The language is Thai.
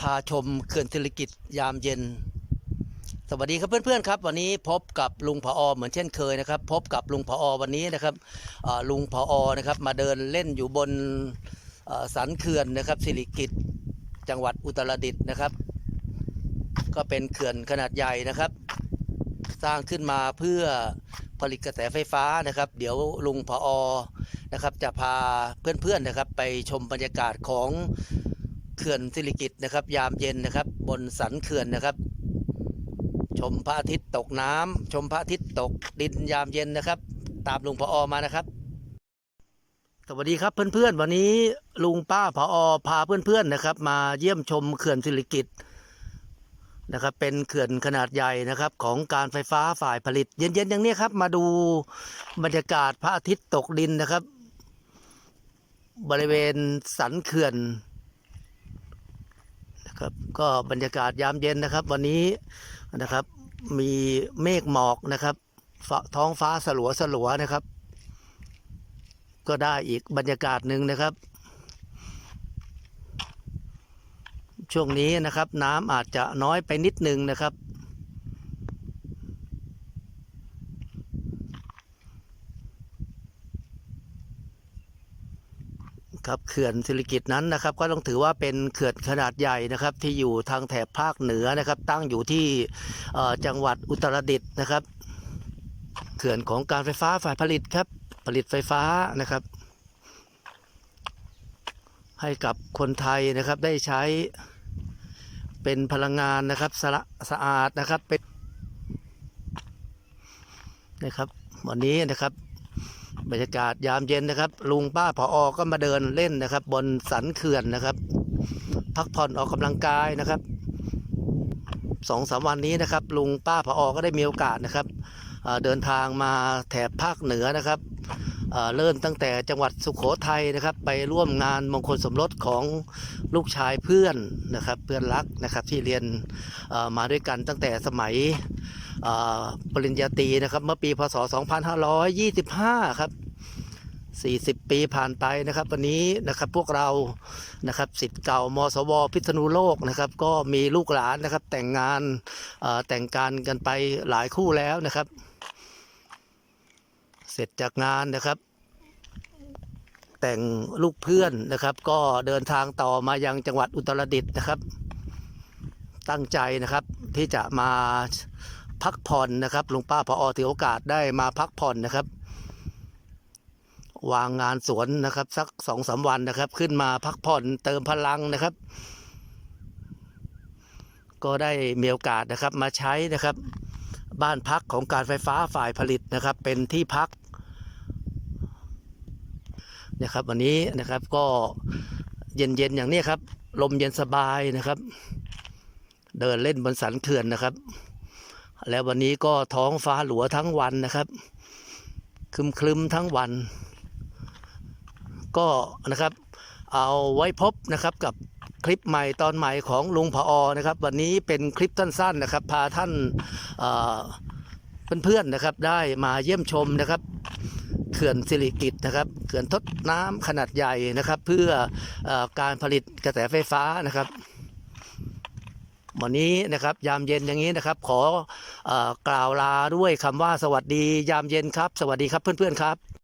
พาชมเขื่อนศิริกิตยามเย็น สวัสดีครับเพื่อนๆครับ วันนี้พบกับลุงผอเหมือนเช่นเคยนะครับ พบกับลุงผอวันนี้นะครับลุงผอนะครับมาเดินเล่นอยู่บนสันเขื่อนนะครับศิริกิตจังหวัดอุตรดิตถ์นะครับ ก็เป็นเขื่อนขนาดใหญ่นะครับ สร้างขึ้นมาเพื่อผลิตกระแสไฟฟ้านะครับ เดี๋ยวลุงผอนะครับจะพาเพื่อนๆนะครับ ไปชมบรรยากาศของ เขื่อนศิริกิตนะครับ ยามเย็นนะครับ บนสันเขื่อนนะครับ ชมพระอาทิตย์ตกน้ำชมพระอาทิตย์ตกดินยามเย็นนะครับ ตามลุงผออมานะครับ สวัสดีครับเพื่อนๆ วันนี้ลุงป้าผออพาเพื่อนๆนะครับ มาเยี่ยมชมเขื่อนศิริกิตนะครับเป็นเขื่อนขนาดใหญ่นะครับของการไฟฟ้าฝ่ายผลิต เย็นๆอย่างนี้ครับ มาดูบรรยากาศพระอาทิตย์ตกดินนะครับ บริเวณสันเขื่อน ครับก็บรรยากาศยามเย็นนะครับ วันนี้นะครับ มีเมฆหมอกนะครับท้องฟ้าสลัวสลัวนะครับ ก็ได้อีกบรรยากาศหนึ่งนะครับ ช่วงนี้นะครับ น้ำอาจจะน้อยไปนิดนึงนะครับ ครับเขื่อนศิริกิตนั้นนะครับ ก็ต้องถือว่าเป็นเขื่อนขนาดใหญ่นะครับ ที่อยู่ทางแถบภาคเหนือนะครับ ตั้งอยู่ที่จังหวัดอุตรดิตถ์นะครับ เขื่อนของการไฟฟ้าฝ่ายผลิตครับ ผลิตไฟฟ้านะครับ ให้กับคนไทยนะครับได้ใช้เป็นพลังงานนะครับสะสะอาดนะครับเป็นนะครับ วันนี้นะครับ บรรยากาศยามเย็นนะครับ ลุงป้าผออก็มาเดินเล่นนะครับ บนสันเขื่อนนะครับ พักผ่อนออกกำลังกายนะครับสองสามวันนี้นะครับ ลุงป้าผออก็ได้มีโอกาสนะครับเดินทางมาแถบภาคเหนือนะครับเอ่อเริ่มตั้งแต่จังหวัดสุขโขทัยนะครับ ไปร่วมงานมงคลสมรสของลูกชายเพื่อนนะครับ เพื่อนรักนะครับที่เรียนมาด้วยกันตั้งแต่สมัยปริญญาตรีนะครับ เมื่อปีพศ 2525 ครับ 40 ปีผ่านไปนะครับ วันนี้นะครับพวกเรานะครับสิทธิ์เก่ามสวพิษณุโลกนะครับ ก็มีลูกหลานนะครับ แต่งงานแต่งการกันไปหลายคู่แล้วนะครับ เสร็จจากงานนะครับ แต่งลูกเพื่อนนะครับ ก็เดินทางต่อมายังจังหวัดอุตรดิตถ์นะครับ ตั้งใจนะครับที่จะมาพักผ่อนนะครับลุงป้าพอถือโอกาสได้มาพักผ่อนนะครับ วางงานสวนนะครับ สักสองสามวันนะครับ ขึ้นมาพักผ่อนเติมพลังนะครับ ก็ได้มีโอกาสนะครับมาใช้นะครับ บ้านพักของการไฟฟ้าฝ่ายผลิตนะครับ เป็นที่พักนะครับ วันนี้นะครับก็เย็นๆอย่างนี้ครับ ลมเย็นสบายนะครับ เดินเล่นบนสันเขื่อนนะครับ แล้ววันนี้ก็ท้องฟ้าหลัวทั้งวันนะครับคลึมคลึมๆทั้งวัน ก็นะครับเอาไว้พบนะครับกับคลิปใหม่ตอนใหม่ของลุงผอนะครับ วันนี้เป็นคลิปสั้นๆนะครับ พาท่านเอ่อเพื่อนๆนะครับได้มาเยี่ยมชมนะครับเขื่อนสิริกิตนะครับเขื่อนทดน้ำขนาดใหญ่นะครับ เพื่ออการผลิตกระแสไฟฟ้านะครับวันนี้นะครับยามเย็นอย่างนี้นะครับ ขอออกล่าวลาด้วยคำว่าสวัสดียามเย็นครับ สวัสดีครับเพื่อนๆครับ